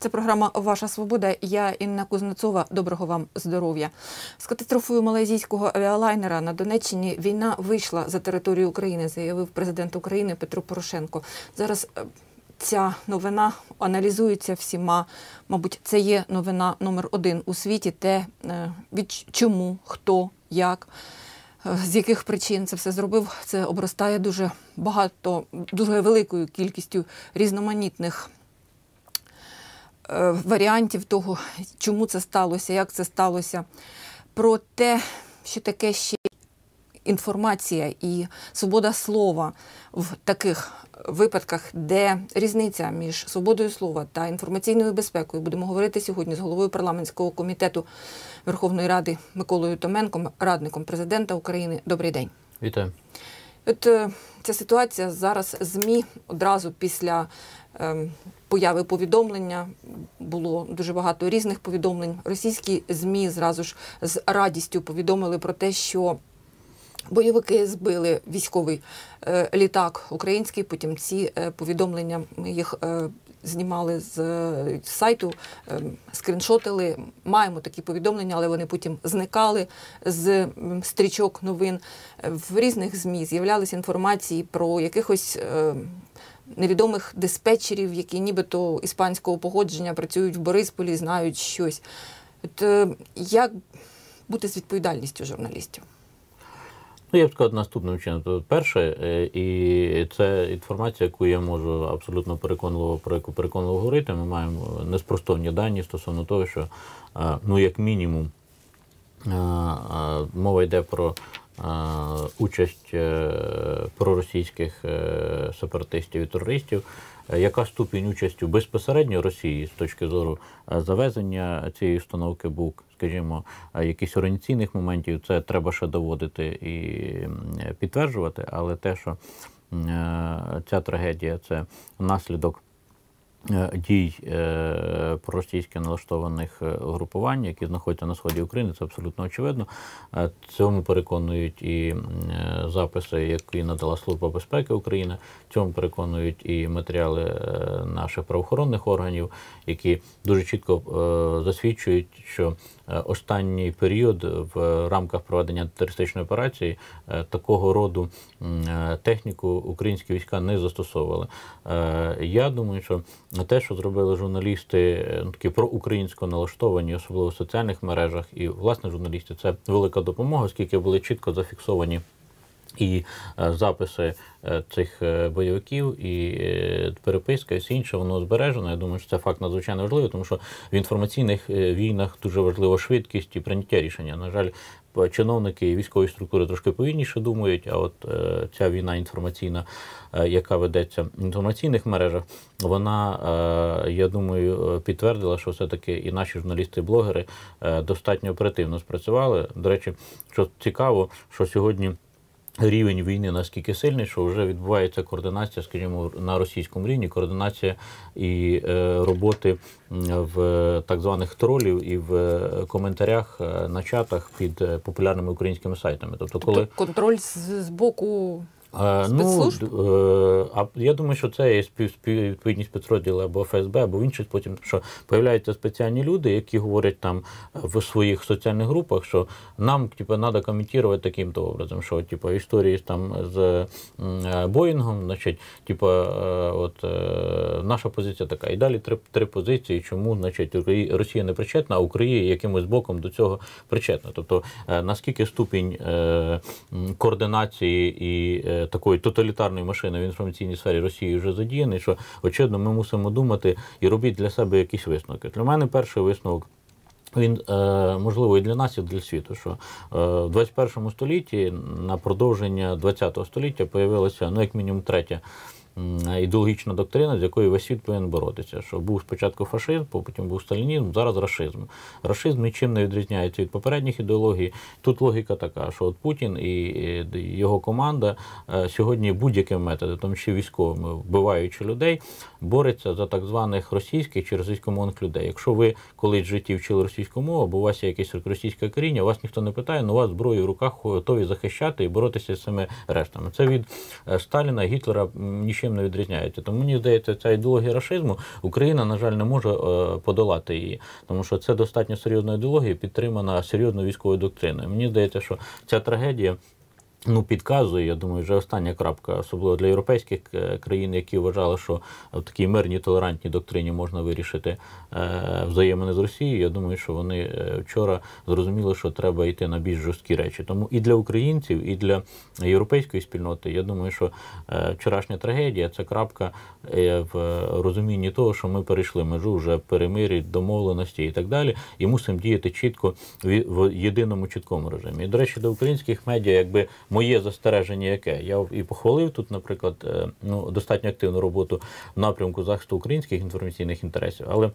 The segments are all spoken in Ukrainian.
Це програма Ваша Свобода. Я Інна Кузнецова. Доброго вам здоров'я. З катастрофою малайзійського авіалайнера на Донеччині війна вийшла за територію України, заявив президент України Петро Порошенко. Зараз е, ця новина аналізується всіма. Мабуть, це є новина номер один у світі. Те е, від чому, хто, як. Е, З яких причин це все зробив? Це обростає дуже багато, дуже великою кількістю різноманітних варіантів того, чому це сталося, як це сталося. Про те, що таке ще інформація і свобода слова в таких випадках, де різниця між свободою слова та інформаційною безпекою, будемо говорити сьогодні з головою парламентського комітету Верховної Ради Миколою Томенком, радником президента України. Добрий день. Вітаю. От е, ця ситуація зараз ЗМІ одразу після е, появи повідомлення було дуже багато різних повідомлень. Російські ЗМІ зразу ж з радістю повідомили про те, що бойовики збили військовий е, літак український. Потім ці е, повідомлення ми їх е, знімали з сайту, е, скріншотили. Маємо такі повідомлення, але вони потім зникали з стрічок новин. В різних ЗМІ з'являлися інформації про якихось. Невідомих диспетчерів, які нібито іспанського погодження працюють в Борисполі, знають щось. От е, як бути з відповідальністю журналістів? Ну, я б сказав наступним чином. Перше, е, і це інформація, яку я можу абсолютно переконливо про яку переконливо говорити. Ми маємо неспростовні дані стосовно того, що е, ну, як мінімум, мова йде про участь е, проросійських е, сепаратистів і терористів. Е, Яка ступінь участі безпосередньо Росії з точки зору завезення цієї установки був, скажімо, якісь організаційних моментів, це треба ще доводити і підтверджувати, але те, що ця трагедія це наслідок дій е, проросійськи налаштованих е, угрупувань, які знаходяться на сході України, це абсолютно очевидно. Е, Цьому переконують і е, записи, які надала Служба безпеки України. Цьому переконують і матеріали е, наших правоохоронних органів, які дуже чітко е, засвідчують, що е, останній період в рамках проведення антитерористичної операції е, такого роду е, техніку українські війська не застосовували. Е, Я думаю, що те, що зробили журналісти, е, ну, такі проукраїнсько налаштовані, особливо в соціальних мережах, і власне журналісти, це велика допомога, оскільки були чітко зафіксовані. І е, записи е, цих е, бойовиків, і переписка, і все інше, воно збережено. Я думаю, що це факт надзвичайно важливий, тому що в інформаційних війнах дуже важлива швидкість і прийняття рішення. На жаль, чиновники і військові структури трошки повільніше думають, а от ця війна інформаційна, яка ведеться в інформаційних мережах, вона, я думаю, підтвердила, що все-таки і наші журналісти-блогери достатньо оперативно спрацювали. До речі, що цікаво, що сьогодні. Рівень війни наскільки сильний, що вже відбувається координація, скажімо, на російському рівні, координація і е, роботи в так званих тролів і в коментарях е, на чатах під е, популярними українськими сайтами. Тобто, коли Тобто контроль з, з боку Е, Ну, е, а я думаю, що це є спів, спів, спецрозділи або ФСБ, або в інших потім, що появляються спеціальні люди, які говорять там в своїх соціальних групах, що нам типу, треба коментувати таким-то образом, що типу, історії там з е, Боїнгом, значить, типу, от наша позиція така. І далі три, три позиції, чому значить, Росія не причетна, а Україна якимось боком до цього причетна. Тобто, наскільки ступінь координації і такої тоталітарної машини в інформаційній сфері Росії вже задіяний, що очевидно ми мусимо думати і робити для себе якісь висновки. Для мене перший висновок. Він е, можливо і для нас, і для світу, що е, в 21 столітті на продовження 20 століття появилася ну як мінімум третя ідеологічна доктрина, з якою весь світ повинен боротися. Що був спочатку фашизм, потім був сталінізм, зараз рашизм. Рашизм нічим не відрізняється від попередніх ідеологій. Тут логіка така, що от Путін і його команда е, сьогодні будь-яким методом, тому що військовими, вбиваючи людей, бореться за так званих російських чи російськомовних людей. Якщо ви колись в житті вчили російську мову, або у вас є якесь російське коріння, вас ніхто не питає, але у вас зброю в руках готові захищати і боротися з цими рештами. Це від е, Сталіна, Гітлера нічим нічим не відрізняються. Тому мені здається, ця ідеологія рашизму Україна, на жаль, не може е, подолати її, тому що це достатньо серйозна ідеологія, підтримана серйозною військовою доктриною. Мені здається, що ця трагедія. Ну, підказує, я думаю, вже остання крапка, особливо для європейських е, країн, які вважали, що в такій мирній толерантній доктрині можна вирішити е, взаємини з Росією. Я думаю, що вони е, вчора зрозуміли, що треба йти на більш жорсткі речі. Тому і для українців, і для європейської спільноти, я думаю, що вчорашня трагедія це крапка в розумінні того, що ми перейшли межу вже перемир'я, домовленості і так далі, і мусимо діяти чітко в єдиному чіткому режимі. І, до речі, до українських медіа, якби моє застереження, яке я і похвалив тут, наприклад, е, ну достатньо активну роботу в напрямку захисту українських інформаційних інтересів, але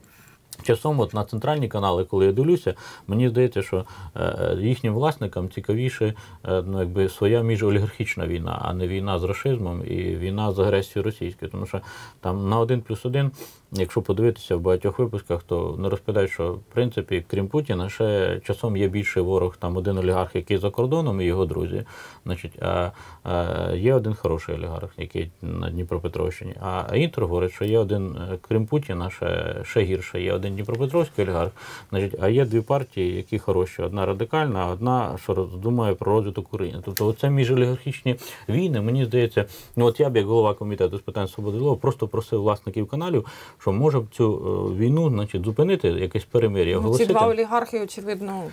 Часом, от на центральні канали, коли я дивлюся, мені здається, що е, їхнім власникам цікавіше е, ну, якби своя міжолігархічна війна, а не війна з расизмом і війна з агресією російською. Тому що там на один плюс один якщо подивитися в багатьох випусках, то не розповідають, що в принципі, крім Путіна, ще часом є більший ворог, там один олігарх, який за кордоном, і його друзі. Значить, а, а є один хороший олігарх, який на Дніпропетровщині. А Інтер говорить, що є один, е, крім Путіна, ще ще гірше, є один Дніпропетровський олігарх. Значить, а є дві партії, які хороші: одна радикальна, а одна, що думає про розвиток України. Тобто, оце міжолігархічні війни, мені здається, ну от я б як голова комітету з питань свободи слова просто просив власників каналів що може б цю е, війну значить, зупинити, якесь перемир'я. Ну, ці два олігархи, очевидно.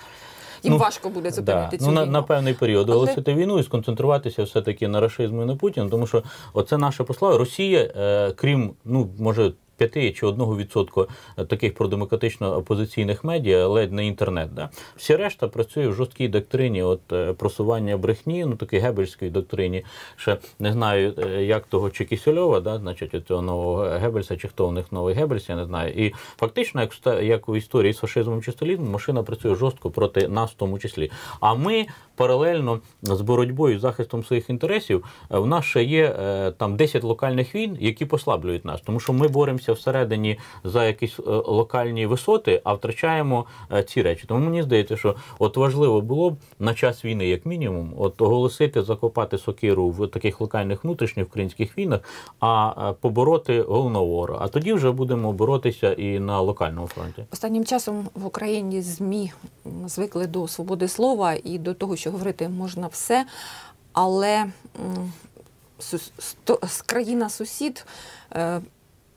Їм ну, важко буде зупинити да. цю ну, війну. На, на певний період оголосити війну і сконцентруватися все-таки на рашизму і на Путіна, тому що оце наше послання. Росія, е, крім, ну, може, 5 чи 1% таких продемократично опозиційних медіа, ледь не інтернет. Да? Всі решта працює в жорсткій доктрині от е, просування брехні, ну такій гебельській доктрині. Ще не знаю, е, як того чи Кісельова, да, значить, цього нового Геббельса, чи хто у них новий Геббельс, я не знаю. І фактично, як як у історії з фашизмом чи сталізмом, машина працює жорстко проти нас, в тому числі. А ми паралельно з боротьбою з захистом своїх інтересів, е, в нас ще є там 10 локальних війн, які послаблюють нас, тому що ми боремося боремося всередині за якісь е, локальні висоти, а втрачаємо е, ці речі. Тому мені здається, що от важливо було б на час війни, як мінімум, от оголосити, закопати сокиру в таких локальних внутрішніх українських війнах, а е, побороти головного ворога. А тоді вже будемо боротися і на локальному фронті. Останнім часом в Україні змі звикли до свободи слова і до того, що говорити можна все, але країна сусід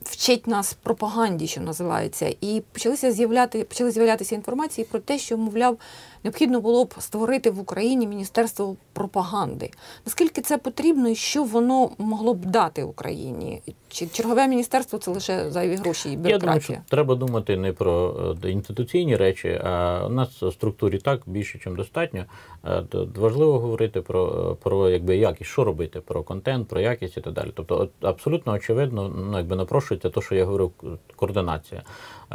вчить нас пропаганді, що називається, і почалися з'являти почали з'являтися інформації про те, що мовляв необхідно було б створити в Україні міністерство пропаганди. Наскільки це потрібно і що воно могло б дати Україні? Чи чергове міністерство це лише зайві гроші і бюрократія? Я думаю, що треба думати не про е, інституційні речі, а у нас в структурі так більше, ніж достатньо. Е, важливо говорити про е, про якби якість, що робити, про контент, про якість і так далі. Тобто, абсолютно очевидно, ну якби напрошується те, що я говорив, координація.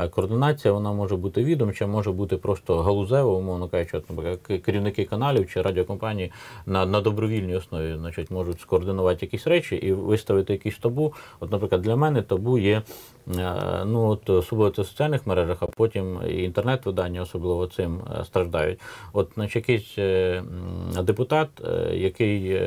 Координація вона може бути відомча, може бути просто галузева, умовно кажучи, керівники каналів чи радіокомпанії на на добровільній основі значить, можуть скоординувати якісь речі і виставити якісь табу. От, наприклад, для мене табу є Е, ну от особливо це в соціальних мережах, а потім і інтернет-видання особливо цим е, страждають. От значить, якийсь е, депутат, який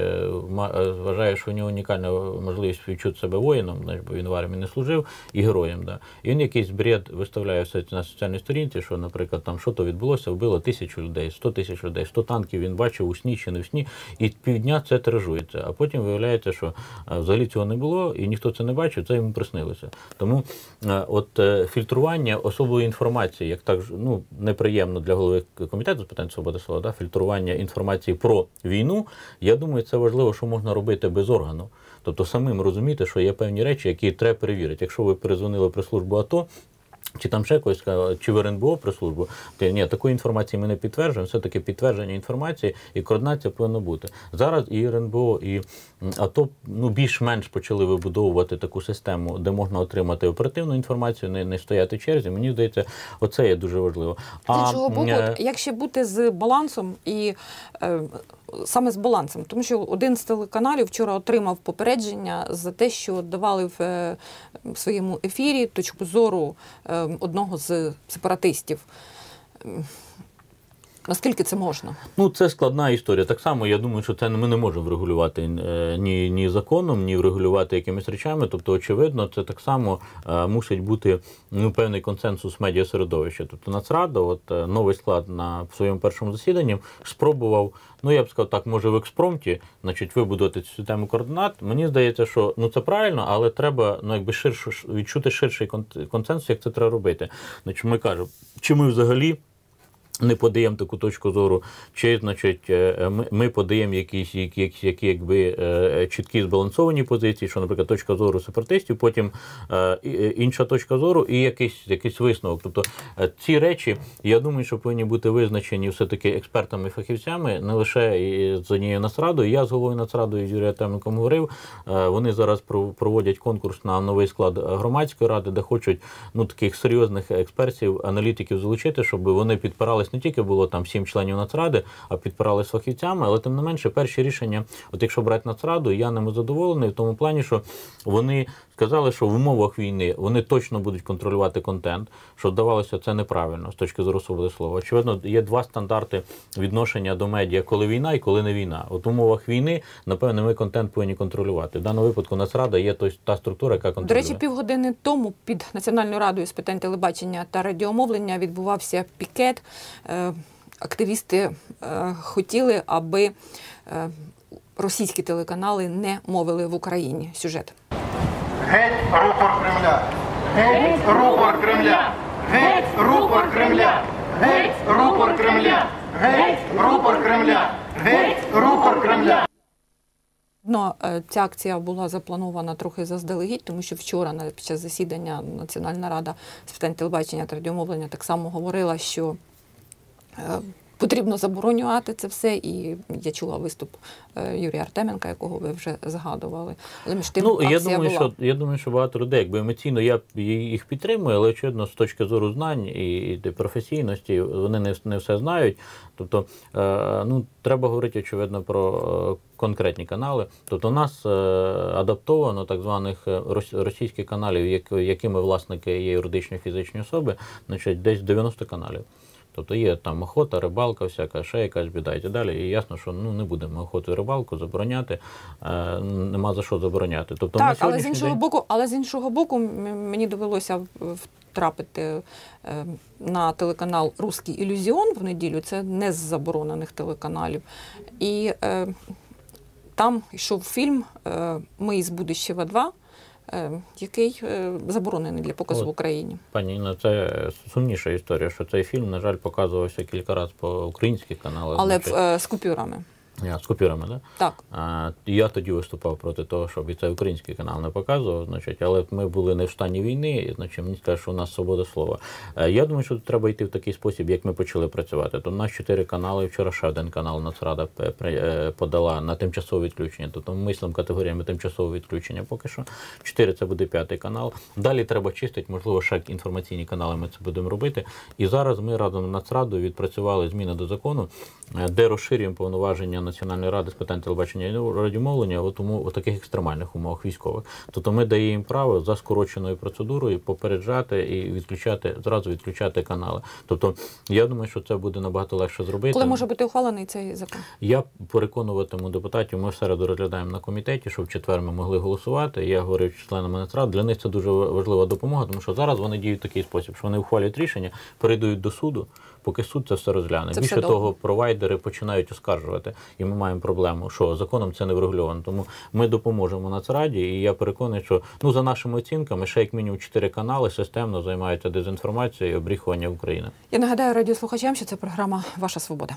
вважає, що у нього унікальна можливість відчути себе воїном, бо він в армії не служив, і героєм. Да. І він якийсь бред виставляє на соціальній сторінці, що, наприклад, там що то відбулося, вбило тисячу людей, сто тисяч людей, сто танків він бачив у сні чи не в сні, і півдня це тиражується. А потім виявляється, що взагалі цього не було, і ніхто це не бачив, це йому приснилося. Тому Е, от е, фільтрування особової інформації, як так ну неприємно для голови комітету з питань свободи слова, да, фільтрування інформації про війну. Я думаю, це важливо, що можна робити без органу. Тобто самим розуміти, що є певні речі, які треба перевірити. Якщо ви перезвонили при службу АТО, чи там ще когось чи в РНБО про службу, ні, такої інформації ми не підтверджуємо. Все таки підтвердження інформації і координація повинна бути зараз. І РНБО, і АТО ну більш-менш почали вибудовувати таку систему, де можна отримати оперативну інформацію, не не стояти в черзі. Мені здається, оце є дуже важливо. А чого боку, е... як ще бути з балансом і е, саме з балансом, тому що один з телеканалів вчора отримав попередження за те, що давали в е, своєму ефірі точку зору е, одного з сепаратистів. Наскільки це можна? Ну, це складна історія. Так само, я думаю, що це ми не можемо врегулювати е, ні, ні законом, ні врегулювати якимись речами. Тобто, очевидно, це так само е, мусить бути ну, певний консенсус медіасередовища. Тобто Нацрада, от е, новий склад на своєму першому засіданні, спробував, ну я б сказав так, може в експромті, значить, вибудувати цю систему координат. Мені здається, що ну це правильно, але треба ну, якби ширше відчути ширший кон- консенсус, як це треба робити. Значить, ми кажемо, чи ми взагалі. Не подаємо таку точку зору, чи значить е, ми, ми подаємо якісь які, які якби е, чіткі збалансовані позиції, що, наприклад, точка зору сепаратистів, потім е, е, інша точка зору і якийсь якийсь висновок. Тобто е, ці речі, я думаю, що повинні бути визначені все-таки експертами і фахівцями, не лише з однією нацрадою. Я з головою нацрадою Юрія Теменком говорив. е, Вони зараз про- проводять конкурс на новий склад громадської ради, де хочуть ну таких серйозних експертів, аналітиків залучити, щоб вони підпирались не тільки було там сім членів нацради, а підпирались фахівцями. Але тим не менше, перші рішення, от якщо брати нацраду, я ними задоволений в тому плані, що вони сказали, що в умовах війни вони точно будуть контролювати контент, що здавалося, це неправильно з точки зору свободи слова. Очевидно, є два стандарти відношення до медіа, коли війна і коли не війна. От в умовах війни, напевне, ми контент повинні контролювати. В даному випадку Нацрада є той та структура, яка До речі, півгодини тому під Національною радою з питань телебачення та радіомовлення відбувався пікет. Е, Активісти е, хотіли, аби е, російські телеканали не мовили в Україні. Сюжет. Геть рупор Кремля! Геть рупор Кремля! Геть рупор Кремля! Геть рупор Кремля! Геть рупор Кремля! Геть рупор Кремля! Ну, е, ця акція була запланована трохи заздалегідь, тому що вчора на- під час засідання Національна рада з питань телебачення та радіомовлення так само говорила, що е, потрібно заборонювати це все. І я чула виступ е, Юрія Артеменка, якого ви вже згадували. Але між тим Ну, я думаю, була. що я думаю, що багато людей, якби емоційно я їх підтримую, але очевидно, з точки зору знань і, професійності, вони не, не все знають. Тобто, е, ну треба говорити, очевидно, про е, конкретні канали. Тобто, у нас е, адаптовано так званих російських каналів, як, якими власники є юридичні фізичні особи, значить, десь 90 каналів. Тобто є там охота, рибалка, всяка, ще якась біда і так далі. І ясно, що ну не будемо охоту і рибалку забороняти, е, нема за що забороняти. Тобто Так, але з іншого день- боку, але з іншого боку, мені довелося втрапити е, на телеканал Руський ілюзіон в неділю. Це не з заборонених телеканалів. І е, там йшов фільм е, Ми із будущего 2, е, який е, заборонений для показу От. в Україні. Пані Інна, це сумніша історія, що цей фільм, на жаль, показувався кілька разів по українських каналах. Але в, е, з купюрами. Я, з купюрами, да? Так. А, я тоді виступав проти того, щоб і цей український канал не показував, значить, але ми були не в стані війни, і, значить, мені скажуть, що у нас свобода слова. Е, Я думаю, що тут треба йти в такий спосіб, як ми почали працювати. То у нас чотири канали, вчора ще один канал Нацрада при- е, подала на тимчасове відключення. Тобто ми мислимо категоріями тимчасового відключення поки що. Чотири це буде п'ятий канал. Далі треба чистити, можливо, ще інформаційні канали ми це будемо робити. І зараз ми разом з Нацрадою відпрацювали зміни до закону, е, де розширюємо повноваження Національної ради з питань телебачення і радіомовлення от у таких екстремальних умовах військових. Тобто ми даємо їм право за скороченою процедурою попереджати і відключати зразу відключати канали. Тобто я думаю, що це буде набагато легше зробити. Коли може бути ухвалений цей закон? Я переконуватиму депутатів. Ми в середу розглядаємо на комітеті, щоб в четвер ми могли голосувати. Я говорив з членами Нацрад. Для них це дуже важлива допомога, тому що зараз вони діють в такий спосіб, що вони ухвалюють рішення, передають до суду, поки суд це все розгляне. Це Більше все довго. того, провайдери починають оскаржувати, і ми маємо проблему, що законом це не врегульовано. Тому ми допоможемо Нацраді, і я переконаний, що ну за нашими оцінками ще як мінімум чотири канали системно займаються дезінформацією і обріхування України. Я нагадаю радіослухачам, що це програма Ваша Свобода.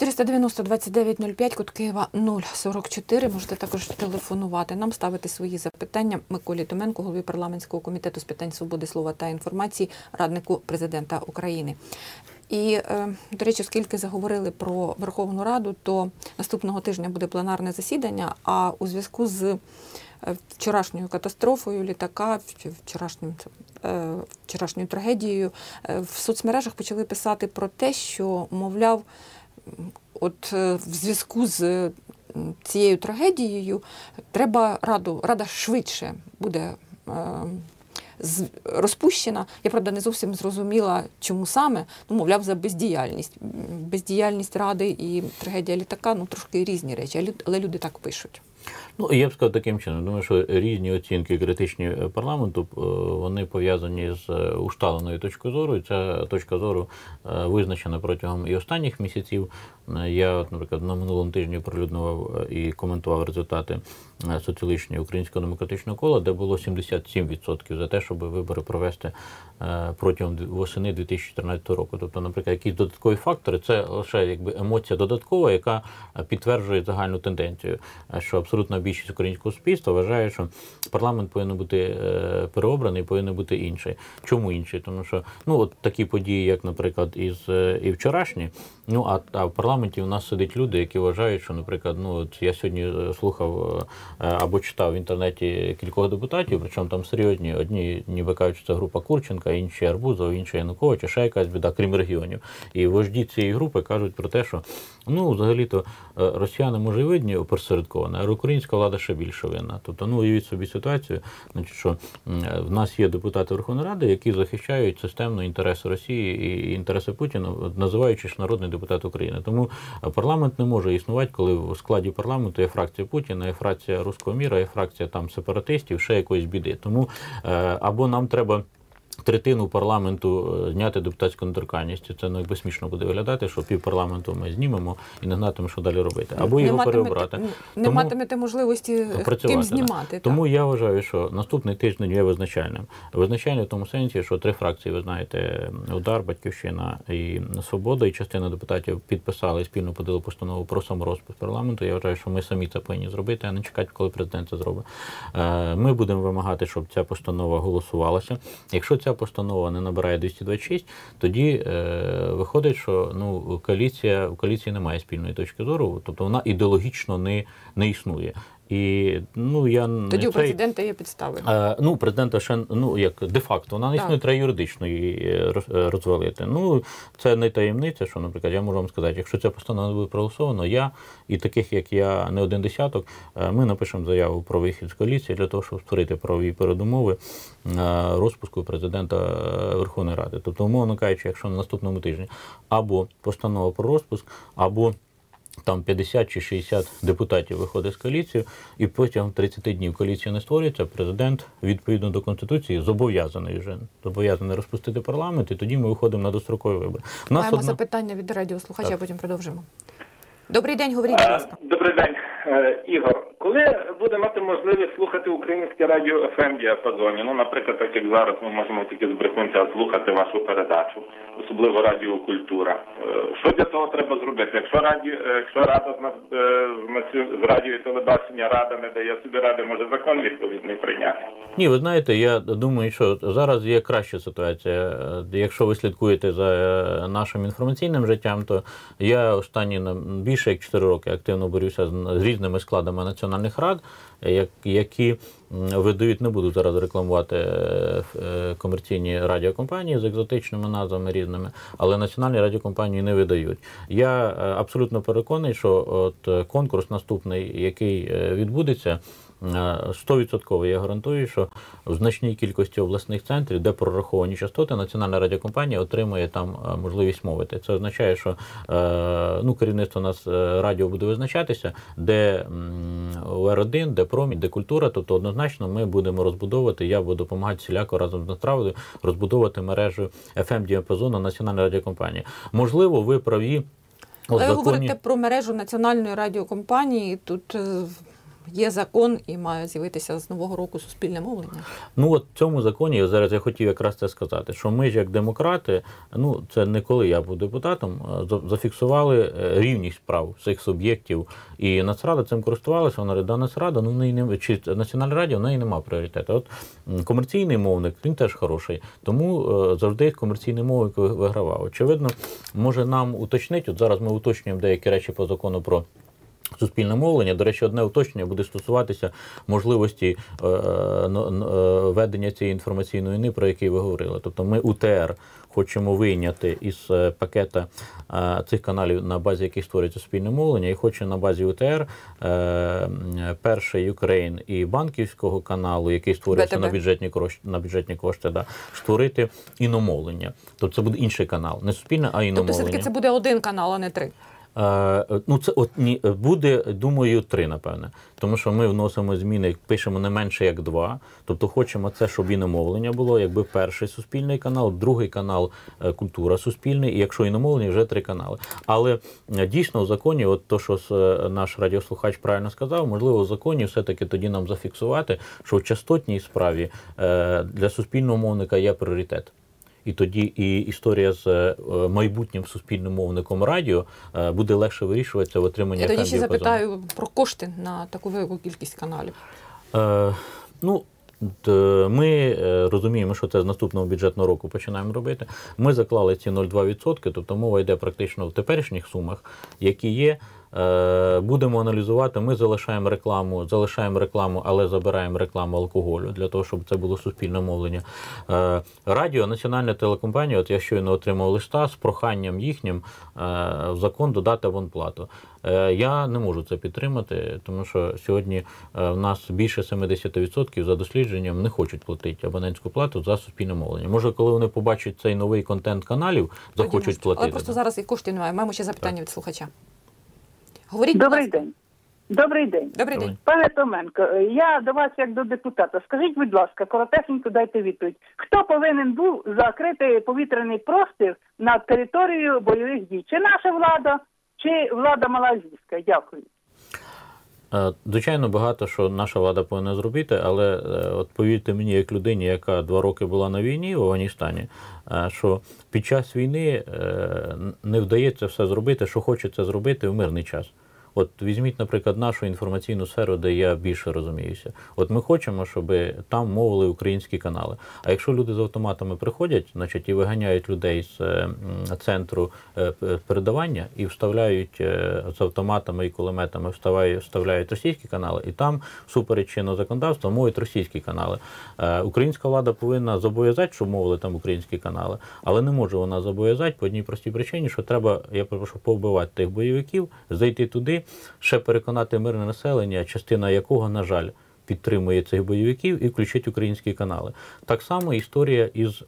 490 2905, код Києва 044. Можете також телефонувати нам, ставити свої запитання Миколі Томенко, голові парламентського комітету з питань свободи слова та інформації, раднику президента України. І, е, до речі, оскільки заговорили про Верховну Раду, то наступного тижня буде пленарне засідання. А у зв'язку з е, вчорашньою катастрофою літака, вчорашнім е, вчорашньою трагедією, в соцмережах почали писати про те, що, мовляв, от е, в зв'язку з цією трагедією треба раду, рада швидше буде. е, розпущена. Я правда не зовсім зрозуміла, чому саме. Ну, мовляв, за бездіяльність. Бездіяльність ради і трагедія літака ну трошки різні речі, але люди так пишуть. Ну, я б сказав таким чином. Думаю, що різні оцінки критичні парламенту е, вони пов'язані з е, усталеною точкою зору. І ця точка зору е, визначена протягом і останніх місяців. Я, наприклад, на минулому тижні оприлюднював е, і коментував результати е, українського демократичного кола, де було 77% за те, щоб вибори провести протягом восени 2014 року. Тобто, наприклад, якісь додаткові фактори, це лише якби емоція додаткова, яка підтверджує загальну тенденцію, що абсолютна більшість українського суспільства вважає, що парламент повинен бути е, переобраний, повинен бути інший. Чому інший? Тому що ну от такі події, як, наприклад, із е, і вчорашні. Ну а, а в парламенті у нас сидять люди, які вважають, що, наприклад, ну от я сьогодні е, слухав е, або читав в інтернеті кількох депутатів, причому там серйозні, одні ніби кажуть, що це група Курченка, інші Арбузов, інші Януковича, ще якась біда, крім регіонів. І вожді цієї групи кажуть про те, що ну взагалі-то е, росіяни може і видні опосередковано, а українська влада ще більше винна. Тобто, ну уявіть собі ситуацію, значить, що в нас є депутати Верховної Ради, які захищають системно інтереси Росії і інтереси Путіна, називаючи народний депутат України. Тому е, парламент не може існувати, коли в складі парламенту є фракція Путіна, є фракція руського міра, є фракція там сепаратистів, ще якоїсь біди. Тому е, або нам треба. Третину парламенту е, зняти депутатську недоторканність. Це ну, якби смішно буде виглядати, що пів парламенту ми знімемо і не знатимемо, що далі робити. Або його переобрати. не Тому- матимете можливості Працювати, ким да. знімати. Тому я вважаю, що наступний тиждень є визначальним. Визначальний в тому сенсі, що три фракції, ви знаєте, удар, батьківщина і свобода, і частина депутатів підписали і спільно подали постанову про саморозпуск парламенту. Я вважаю, що ми самі це повинні зробити, а не чекати, коли президент це зробить. Е, Ми будемо вимагати, щоб ця постанова голосувалася. Якщо ця постанова не набирає 226, тоді е, виходить, що ну коаліція в коаліції немає спільної точки зору, тобто вона ідеологічно не, не існує. І ну я не Тоді у президента є підстави. Е, Ну, президента ще ну як де-факто вона не існує, треба юридично її е, е, розвалити. Ну це не таємниця, що, наприклад, я можу вам сказати, якщо ця постанова не буде проголосована, я і таких, як я, не один десяток, е, ми напишемо заяву про вихід з коаліції для того, щоб створити правові передумови розпуску президента Верховної Ради. Тобто, умовно кажучи, якщо на наступному тижні або постанова про розпуск, або там 50 чи 60 депутатів виходить з коаліції, і протягом 30 днів коаліція не створюється. Президент відповідно до конституції зобов'язаний вже зобов'язаний розпустити парламент, і тоді ми виходимо на дострокові вибори. У нас Маємо одна... запитання від радіослухача, Так. а потім продовжимо. Добрий день, говоріть, будь ласка. Добрий день, Е, Ігор. Коли буде мати можливість слухати українське радіо fm діапазоні? Ну, наприклад, так як зараз ми можемо тільки з брехунця слухати вашу передачу, особливо радіокультура. Е, Що для того треба зробити? Якщо радіо, е, якщо рада е, з радіо і телебачення рада не дає собі ради, може закон відповідний прийняти? Ні, ви знаєте, я думаю, що зараз є краща ситуація. Якщо ви слідкуєте за нашим інформаційним життям, то я останні більше як 4 роки активно борюся з, різними складами національних рад, е, які видають, не буду зараз рекламувати е, е, комерційні радіокомпанії з екзотичними назвами різними, але національні радіокомпанії не видають. Я абсолютно переконаний, що от конкурс наступний, який відбудеться. Е, Стовідсотково я гарантую, що в значній кількості обласних центрів, де прораховані частоти, національна радіокомпанія отримує там е, можливість мовити. Це означає, що е, ну, керівництво у нас е, радіо буде визначатися, де м, УР1, де промінь, де культура. Тобто однозначно ми будемо розбудовувати. Я буду допомагати всіляко разом з Настравою розбудовувати мережу fm діапазону національної радіокомпанії. Можливо, ви праві. Але ви законі- говорите про мережу національної радіокомпанії. Тут є закон і має з'явитися з нового року суспільне мовлення. Ну от в цьому законі зараз я хотів якраз це сказати, що ми ж як демократи, ну це не коли я був депутатом, зафіксували е, рівність прав цих суб'єктів. І Нацрада цим користувалася. Вона говорить, да, Нацрада, ну в неї не чи Національна радіо, в неї немає пріоритету. От комерційний мовник він теж хороший. Тому е, завжди комерційний мовник вигравав. Очевидно, може нам уточнити. От зараз ми уточнюємо деякі речі по закону про. Суспільне мовлення, до речі, одне уточнення буде стосуватися можливості е, н- е, ведення цієї інформаційної війни, про який ви говорили. Тобто ми УТР хочемо вийняти із е, пакета е, цих каналів, на базі яких створюється спільне мовлення, і хоче на базі УТР е, перший Україн і банківського каналу, який створюється БТБ. на бюджетні кошти, на бюджетні кошти, да, створити іномовлення. Тобто це буде інший канал, не суспільне, а Тобто, все-таки це буде один канал, а не три. Е, ну, це от ні, буде, думаю, три, напевне. Тому що ми вносимо зміни, пишемо не менше як два. Тобто хочемо це, щоб іномовлення було, якби перший суспільний канал, другий канал е, культура суспільний, і якщо іномовлення, вже три канали. Але е, дійсно у законі, от то, що наш радіослухач правильно сказав, можливо, у законі все-таки тоді нам зафіксувати, що в частотній справі для суспільного мовника є пріоритет. І тоді і історія з е, майбутнім суспільним мовником радіо е, буде легше вирішуватися в отриманні Я тоді ще запитаю про кошти на таку велику кількість каналів. Е, ну, ми е, розуміємо, що це з наступного бюджетного року починаємо робити. Ми заклали ці 0,2%, тобто мова йде практично в теперішніх сумах, які є. Е, Будемо аналізувати. Ми залишаємо рекламу, залишаємо рекламу, але забираємо рекламу алкоголю для того, щоб це було суспільне мовлення. Е, Радіо, національна телекомпанія. От я щойно отримав листа з проханням їхнім е, в закон додати абонплату. Я не можу це підтримати, тому що сьогодні в нас більше 70% за дослідженням не хочуть платити абонентську плату за суспільне мовлення. Може, коли вони побачать цей новий контент каналів, захочуть платити. Але просто зараз і коштів немає. Маємо ще запитання від слухача. Говоріть, будь Добрий ласка. день. Добрий день. Добрий день. Пане Томенко, я до вас як до депутата. Скажіть, будь ласка, коротесенько дайте відповідь. Хто повинен був закрити повітряний простір над територією бойових дій? Чи наша влада, чи влада малазійська? Дякую. Е, Звичайно, багато що наша влада повинна зробити, але е, от повірте мені, як людині, яка два роки була на війні в Афганістані, е, що під час війни не вдається все зробити, що хочеться зробити в мирний час. От візьміть, наприклад, нашу інформаційну сферу, де я більше розуміюся. От ми хочемо, щоб там мовили українські канали. А якщо люди з автоматами приходять, значить і виганяють людей з е, центру е, передавання і вставляють е, з автоматами і кулеметами, вставляють, російські канали, і там, супереч чинного законодавства, мовлять російські канали. Українська влада повинна зобов'язати, щоб мовили там українські канали, але не може вона зобов'язати по одній простій причині, що треба, я прошу, повбивати тих бойовиків, зайти туди, ще переконати мирне населення, частина якого, на жаль, підтримує цих бойовиків і включить українські канали. Так само історія із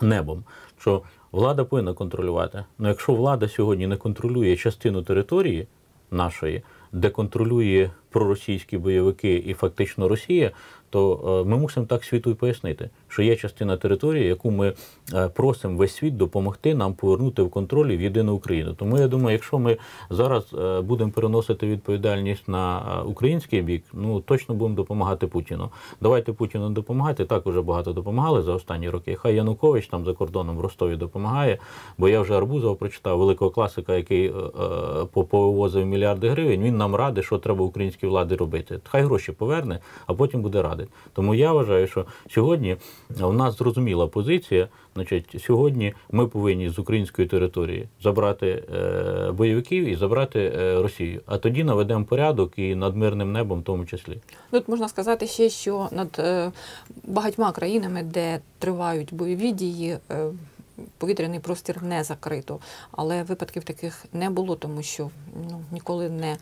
небом, що влада повинна контролювати. Ну якщо влада сьогодні не контролює частину території нашої, де контролює проросійські бойовики і фактично Росія, то е, ми мусимо так світу і пояснити, що є частина території, яку ми е, просимо весь світ допомогти нам повернути в контролі в єдину Україну. Тому я думаю, якщо ми зараз е, будемо переносити відповідальність на український бік, ну точно будемо допомагати Путіну. Давайте Путіну допомагати. Так уже багато допомагали за останні роки. Хай Янукович там за кордоном в Ростові допомагає. Бо я вже Арбузова прочитав великого класика, який повивозив мільярди гривень. Він нам радить, що треба українській владі робити. Хай гроші поверне, а потім буде радити. Тому я вважаю, що сьогодні у нас зрозуміла позиція. Значить, сьогодні ми повинні з української території забрати е, бойовиків і забрати е, Росію. А тоді наведемо порядок і над мирним небом, в тому числі. Тут можна сказати ще, що над е, багатьма країнами, де тривають бойові дії, повітряний простір не закрито. Але випадків таких не було, тому що ну, ніколи не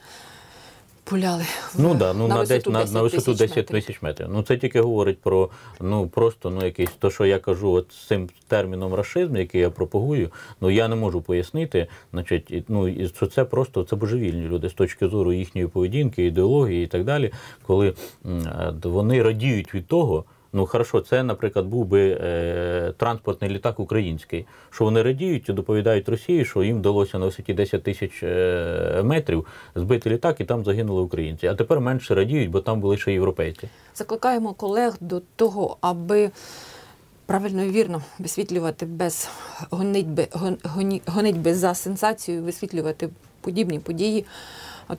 пуляли в, Ну да, ну на, висоту на, 10 на висоту тисяч 10 тисяч метрів. Ну це тільки говорить про ну просто ну якийсь то, що я кажу, от з цим терміном расизм, який я пропагую. Ну я не можу пояснити, значить, ну і що це просто це божевільні люди з точки зору їхньої поведінки, ідеології і так далі, коли е, вони радіють від того. Ну хорошо, це, наприклад, був би е, транспортний літак український. Що вони радіють і доповідають Росії, що їм вдалося на висоті 10 тисяч е, метрів збити літак, і там загинули українці. А тепер менше радіють, бо там були ще європейці. Закликаємо колег до того, аби правильно і вірно висвітлювати без гонитьби, гон- гонитьби за сенсацією, висвітлювати подібні події. От,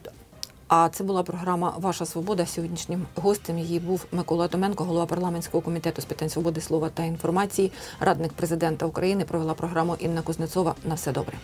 а це була програма Ваша свобода. Сьогоднішнім гостем її був Микола Томенко, голова парламентського комітету з питань свободи слова та інформації, радник президента України. Провела програму Інна Кузнецова. На все добре.